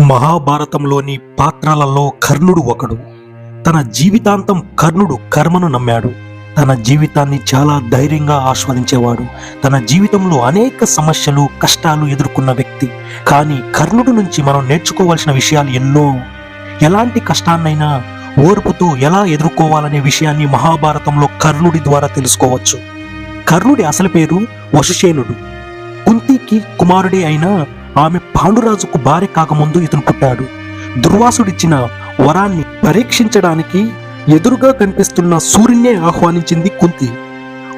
మహాభారతంలోని పాత్రలలో కర్ణుడు ఒకడు. తన జీవితాంతం కర్ణుడు కర్మను నమ్మాడు. తన జీవితాన్ని చాలా ధైర్యంగా ఆస్వాదించేవాడు. తన జీవితంలో అనేక సమస్యలు కష్టాలు ఎదుర్కొన్న వ్యక్తి. కానీ కర్ణుడు నుంచి మనం నేర్చుకోవాల్సిన విషయాలు ఎన్నో. ఎలాంటి కష్టాన్నైనా ఓర్పుతో ఎలా ఎదుర్కోవాలనే విషయాన్ని మహాభారతంలో కర్ణుడి ద్వారా తెలుసుకోవచ్చు. కర్ణుడి అసలు పేరు వశుశేనుడు కుంతికి కుమారుడే అయిన ఆమె పాండురాజుకు భార్య కాకముందు ఇతను పుట్టాడు. దుర్వాసుడిచ్చిన వరాన్ని పరీక్షించడానికి ఎదురుగా కనిపిస్తున్న సూర్యునే ఆహ్వానించింది కుంతి.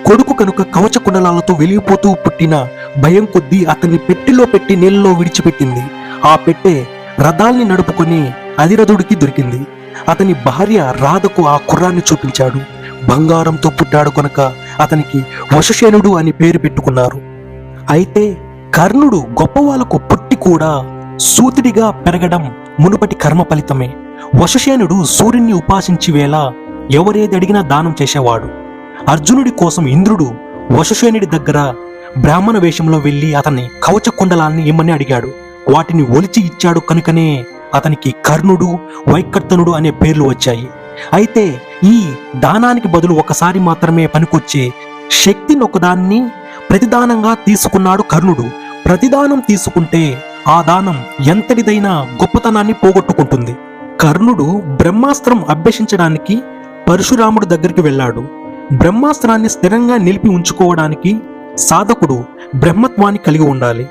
కొడుకు కనుక కవచ కుండలాలతో వెలిగిపోతూ పుట్టిన భయం కొద్దీ అతన్ని పెట్టెలో పెట్టి నీళ్ళలో విడిచిపెట్టింది. ఆ పెట్టె రథాల్ని నడుపుకొని అధిరథుడికి దొరికింది. అతని భార్య రాధకు ఆ కుర్రాన్ని చూపించాడు. బంగారంతో పుట్టాడు కనుక అతనికి వశసేనుడు అని పేరు పెట్టుకున్నారు. అయితే కర్ణుడు గొప్పవాళ్ళకు పుట్టి కూడా సూతుడిగా పెరగడం మునుపటి కర్మ ఫలితమే. వశసేనుడు సూర్యుని ఉపాసించి వేళ ఎవరేది అడిగినా దానం చేసేవాడు. అర్జునుడి కోసం ఇంద్రుడు వశసేనుడి దగ్గర బ్రాహ్మణ వేషంలో వెళ్ళి అతన్ని కవచ కుండలాన్ని ఇమ్మని అడిగాడు. వాటిని ఒలిచి ఇచ్చాడు కనుకనే అతనికి కర్ణుడు వైకర్తనుడు అనే పేర్లు వచ్చాయి. అయితే ఈ దానానికి బదులు ఒకసారి మాత్రమే పనికొచ్చే శక్తిని ఒకదాన్ని ప్రతిదానంగా తీసుకున్నాడు కర్ణుడు. ప్రతిదానం తీసుకుంటే ఆ దానం ఎంతటిదైనా గొప్పతనాన్ని పోగొట్టుకుంటుంది. కర్ణుడు బ్రహ్మాస్త్రం అభ్యసించడానికి పరశురాముడి దగ్గరికి వెళ్ళాడు. బ్రహ్మాస్త్రాన్ని స్థిరంగా నిలిపి ఉంచుకోవడానికి సాధకుడు బ్రహ్మత్వాన్ని కలిగి ఉండాలి.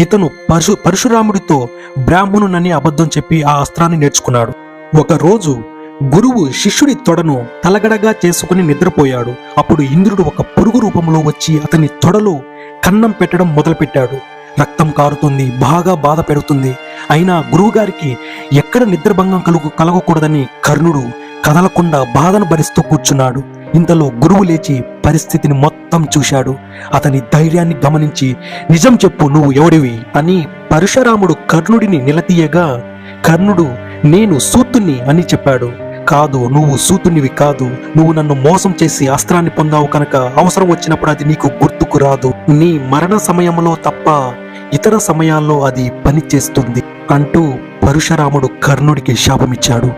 ఇతను పరశు పరశురాముడితో బ్రాహ్మణునని అబద్ధం చెప్పి ఆ అస్త్రాన్ని నేర్చుకున్నాడు. ఒకరోజు గురువు శిష్యుడి తొడను తలగడగా చేసుకుని నిద్రపోయాడు. అప్పుడు ఇంద్రుడు ఒక పురుగు రూపంలో వచ్చి అతని తొడలో కన్నం పెట్టడం మొదలుపెట్టాడు. రక్తం కారుతుంది బాగా బాధ పెడుతుంది అయినా గురువుగారికి ఎక్కడ నిద్రభంగం కలుగు కలగకూడదని కర్ణుడు కదలకుండా బాధను భరిస్తూ కూర్చున్నాడు. ఇంతలో గురువు లేచి పరిస్థితిని మొత్తం చూశాడు. అతని ధైర్యాన్ని గమనించి నిజం చెప్పు నువ్వు ఎవడివి? అని పరశురాముడు కర్ణుడిని నిలదీయగా కర్ణుడు నేను సూతుణ్ణి అని చెప్పాడు. కాదు నువ్వు సూతునివి కాదు. నువ్వు నన్ను మోసం చేసి అస్త్రాన్ని పొందావు కనుక అవసరం వచ్చినప్పుడు అది నీకు గుర్తుకు రాదు. నీ మరణ సమయంలో తప్ప ఇతర సమయాల్లో అది పనిచేస్తుంది. అంటూ పరశురాముడు కర్ణుడికి శాపమిచ్చాడు.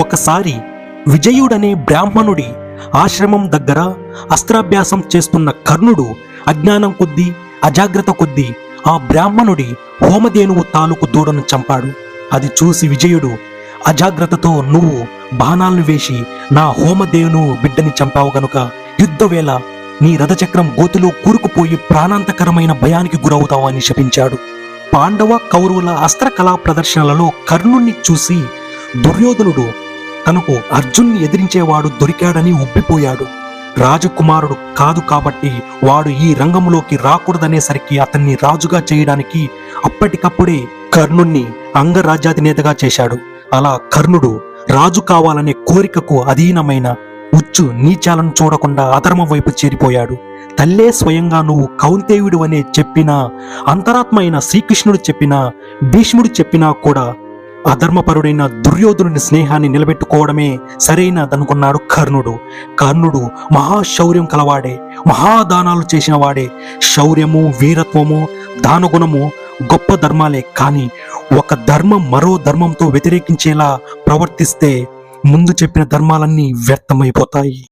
ఒకసారి విజయుడనే బ్రాహ్మణుడి ఆశ్రమం దగ్గర అస్త్రాభ్యాసం చేస్తున్న కర్ణుడు అజ్ఞానం కొద్దీ అజాగ్రత్త కొద్దీ ఆ బ్రాహ్మణుడి హోమధేనువు తాలూకు దూడను చంపాడు. అది చూసి విజయుడు అజాగ్రత్తతో నువ్వు బాణాలను వేసి నా హోమదేవును బిడ్డని చంపావు గనుక యుద్ధవేళ నీ రథచక్రం గోతిలో కూరుకుపోయి ప్రాణాంతకరమైన భయానికి గురవుతావని శపించాడు. పాండవ కౌరవుల అస్త్ర కళా ప్రదర్శనలలో కర్ణుణ్ణి చూసి దుర్యోధనుడు తనకు అర్జున్ని ఎదిరించేవాడు దొరికాడని ఉబ్బిపోయాడు రాజకుమారుడు కాదు కాబట్టి వాడు ఈ రంగంలోకి రాకూడదనేసరికి అతన్ని రాజుగా చేయడానికి అప్పటికప్పుడే కర్ణుణ్ణి అంగరాజ్యాధినేతగా చేశాడు. అలా కర్ణుడు రాజు కావాలనే కోరికకు అధీనమైన ఉచ్చు నీచాలను చూడకుండా అధర్మం వైపు చేరిపోయాడు. తల్లే స్వయంగా నువ్వు కౌంతేయుడు అనే చెప్పినా అంతరాత్మ అయిన శ్రీకృష్ణుడు చెప్పినా భీష్ముడు చెప్పినా కూడా అధర్మపరుడైన దుర్యోధనుని స్నేహాన్ని నిలబెట్టుకోవడమే సరైనదనుకున్నాడు కర్ణుడు. కర్ణుడు మహాశౌర్యం కలవాడే మహాదానాలు చేసిన వాడే. శౌర్యము వీరత్వము దానగుణము గొప్ప ధర్మాలే. కానీ ఒక ధర్మం మరో ధర్మంతో వ్యతిరేకించేలా ప్రవర్తిస్తే ముందు చెప్పిన ధర్మాలన్నీ వ్యర్థమైపోతాయి.